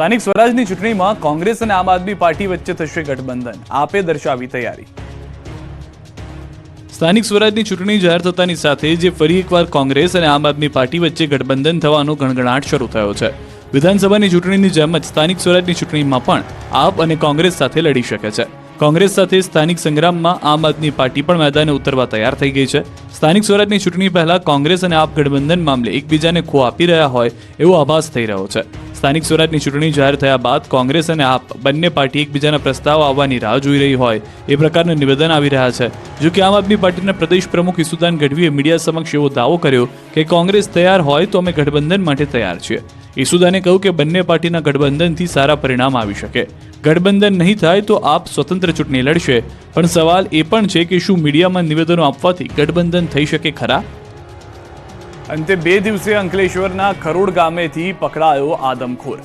સ્થાનિક સ્વરાજની ચૂંટણીમાં કોંગ્રેસ અને આમ આદમી પાર્ટી વચ્ચે થશે ગઠબંધન. આપે દર્શાવી તૈયારી. સ્થાનિક સ્વરાજની ચૂંટણી જાહેર થતાની સાથે જે ફરી એકવાર કોંગ્રેસ અને આમ આદમી પાર્ટી વચ્ચે ગઠબંધન થવાનો ગણગણાટ શરૂ થયો છે. વિધાનસભાની ચૂંટણીની જેમ જ સ્થાનિક સ્વરાજની ચૂંટણીમાં પણ આપ અને કોંગ્રેસ સાથે લડી શકે છે. કોંગ્રેસ સાથે સ્થાનિક સંગ્રામમાં આમ આદમી પાર્ટી પણ મેદાને ઉતરવા તૈયાર થઈ ગઈ છે. સ્થાનિક સ્વરાજની ચૂંટણી પહેલા કોંગ્રેસ અને આપ ગઠબંધન મામલે એકબીજાને ખો આપી રહ્યા હોય એવો આભાસ થઈ રહ્યો છે. સ્થાનિક સ્વરાજની ચૂંટણી જાહેર થયા બાદ કોંગ્રેસ અને આપ બંને પાર્ટી એકબીજાના પ્રસ્તાવ આવવાની રાહ જોઈ રહી હોય એ પ્રકારના નિવેદન આવી રહ્યા છે. જો કે આમ આદમી પાર્ટીના પ્રદેશ પ્રમુખ ઈસુદાન ગઢવીએ મીડિયા સમક્ષ એવો દાવો કર્યો કે કોંગ્રેસ તૈયાર હોય તો અમે ગઠબંધન માટે તૈયાર છીએ. ઈસુદાને કહ્યું કે બંને પાર્ટીના ગઠબંધનથી સારા પરિણામ આવી શકે. ગઠબંધન નહીં થાય તો આપ સ્વતંત્ર ચૂંટણી લડશે. પણ સવાલ એ પણ છે કે શું મીડિયામાં નિવેદનો આપવાથી ગઠબંધન થઈ શકે ખરા? અંતે બે દિવસે અંકલેશ્વરના ખરોડ ગામેથી પકડાયો આદમખોર.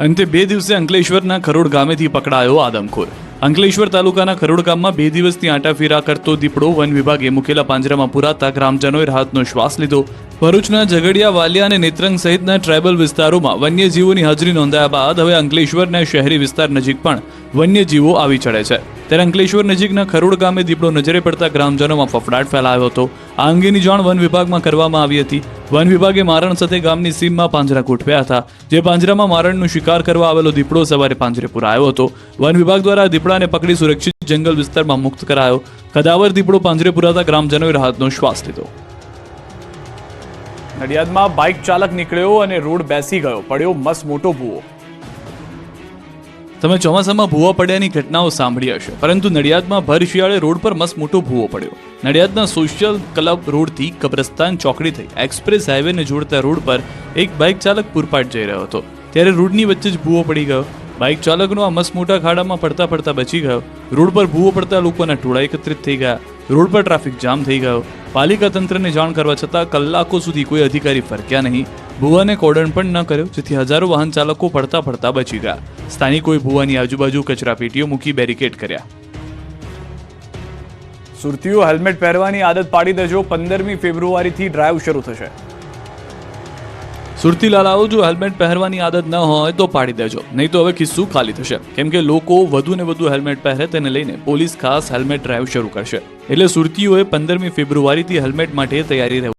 અંતે બે દિવસે અંકલેશ્વરના ખરોડ ગામેથી પકડાયો આદમખોર. અંકલેશ્વર તાલુકાના ખરોડ ગામમાં બે દિવસથી આંટાફેરા કરતો દીપડો વન વિભાગે મુકેલા પાંજરામાં પુરાતા ગ્રામજનોએ રાહતનો શ્વાસ લીધો. ભરૂચના ઝઘડિયા, વાલિયા અને નેત્રંગ સહિતના ટ્રાયબલ વિસ્તારોમાં વન્યજીવોની હાજરી નોંધાયા બાદ હવે અંકલેશ્વરના શહેરી વિસ્તાર નજીક પણ વન્યજીવો આવી ચડે છે. ત્યારે અંકલેશ્વર નજીકના ખરોડ ગામે દીપડો નજરે પડતા ગ્રામજનોમાં ફફડાટ ફેલાયો હતો. આ અંગેની જાણ વન વિભાગમાં કરવામાં આવી હતી. વન વિભાગે મારણ સાથે ગામની સીમમાં પાંજરા ગોઠવ્યા હતા. જે પાંજરામાં મારણનો શિકાર કરવા આવેલો દીપડો સવારે પાંજરે પુરાયો હતો. વન વિભાગ દ્વારા દીપડાને પકડી સુરક્ષિત જંગલ વિસ્તારમાં મુક્ત કરાયો. કદાવર દીપડો પાંજરે પુરાતા ગ્રામજનોએ રાહતનો શ્વાસ લીધો. નડિયાદમાં બાઇક ચાલક નીકળ્યો અને રોડ બેસી ગયો. પડ્યો મસ મોટો ભૂવો. તમે ચોમાસામાં ભૂવા પડ્યાની ઘટનાઓ સાંભળી હશે. પરંતુ નડિયાદમાં ભર શિયાળે રોડ પર મસ્ત મોટો ભૂવો પડ્યો. નડિયાદના સોશિયલ ક્લબ રોડથી કબ્રસ્તાન ચોકડી થઈ એક્સપ્રેસ હાઈવેને જોડતા રોડ પર એક બાઇક ચાલક પૂરપાટ જઈ રહ્યો હતો. ત્યારે રોડની વચ્ચે જ ભૂવો પડી ગયો. બાઇક ચાલકનો આ મસ્ત મોટા ખાડામાં પડતા પડતા બચી ગયો. રોડ પર ભૂવો પડતા લોકોના ટોળા એકત્રિત થઈ ગયા. રોડ પર ટ્રાફિક જામ થઈ ગયો. પાલિકા તંત્રને જાણ કરવા છતાં કલાકો સુધી કોઈ અધિકારી ફરક્યા નહીં. ભુવાને કોર્ડન પણ ન કર્યો જેથી હજારો વાહન ચાલકો પડતા પડતા બચી ગયા. સ્થાનિકોએ ભુવાની આજુબાજુ કચરા પેટીઓ મૂકી બેરિકેડ કર્યા. સુરતીઓ હેલ્મેટ પહેરવાની આદત પાડી દેજો પંદરમી ફેબ્રુઆરીથી ડ્રાઈવ શરૂ થશે. સુરતી લાલાઓ જો હેલ્મેટ પહેરવાની આદત ન હોય તો પાડી દેજો. નહીં તો હવે ખિસ્સું ખાલી થશે. કેમ કે લોકો વધુ ને વધુ હેલ્મેટ પહેરે તેને લઈને પોલીસ ખાસ હેલ્મેટ ડ્રાઈવ શરૂ કરશે. એટલે સુરતીઓએ પંદરમી ફેબ્રુઆરીથી હેલ્મેટ માટે તૈયારી રહેવું